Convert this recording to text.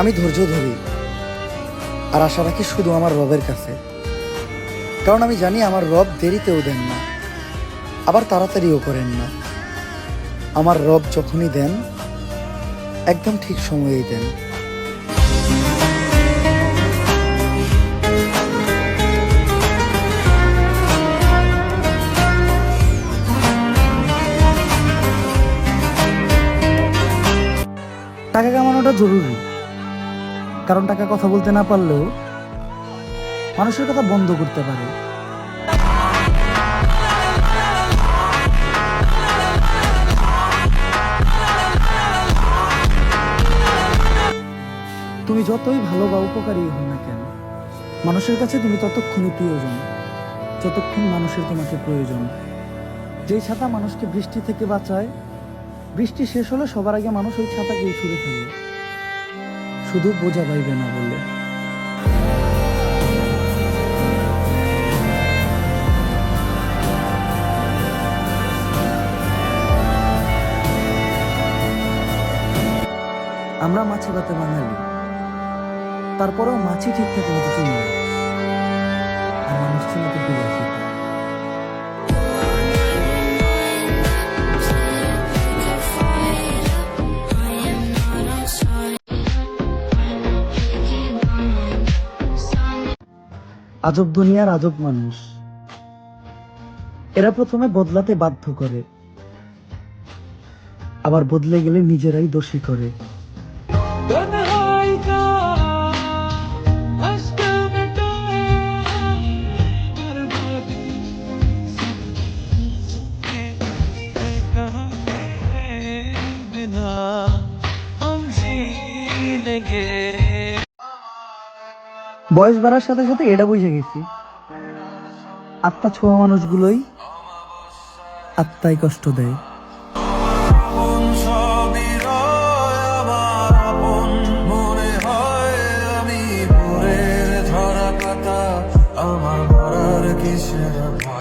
আমি ধৈর্য ধরি আর আশা রাখি শুধু আমার রবের কাছে। কারণ আমি জানি আমার রব দেরিতেও দেন না, আবার তাড়াতাড়িও করেন না। আমার রব যখনই দেন, একদম ঠিক সময়েই দেন। টাকা কামানোটা জরুরি। কারণ টাকা কথা বলতে না পারলেও মানুষের কথা বন্ধ করতে পারে। তুমি যতই ভালো বা উপকারী হও না কেন, মানুষের কাছে তুমি ততক্ষণই প্রিয়জন। যতক্ষণ মানুষের তোমাকে প্রয়োজন। যেই ছাতা মানুষকে বৃষ্টি থেকে বাঁচায়, বৃষ্টি শেষ হলে সবার আগে মানুষ ওই ছাতাকেই ছুঁড়ে ফেলে। শুধু বোঝা পাইবে না বললে আমরা মাছি ভাতে বাঙালি তারপরেও মাছি ঠিকঠাক মতো চিনি না। আজব দুনিয়ার আজব মানুষ। এরা প্রথমে বদলাতে বাধ্য করে। আবার বদলে গেলে নিজেরাই দোষী করে। বয়স বাড়ার সাথে সাথে এটা বুঝে গেছি। আত্মা ছোঁয়া মানুষগুলোই আত্মাই কষ্ট দেয়।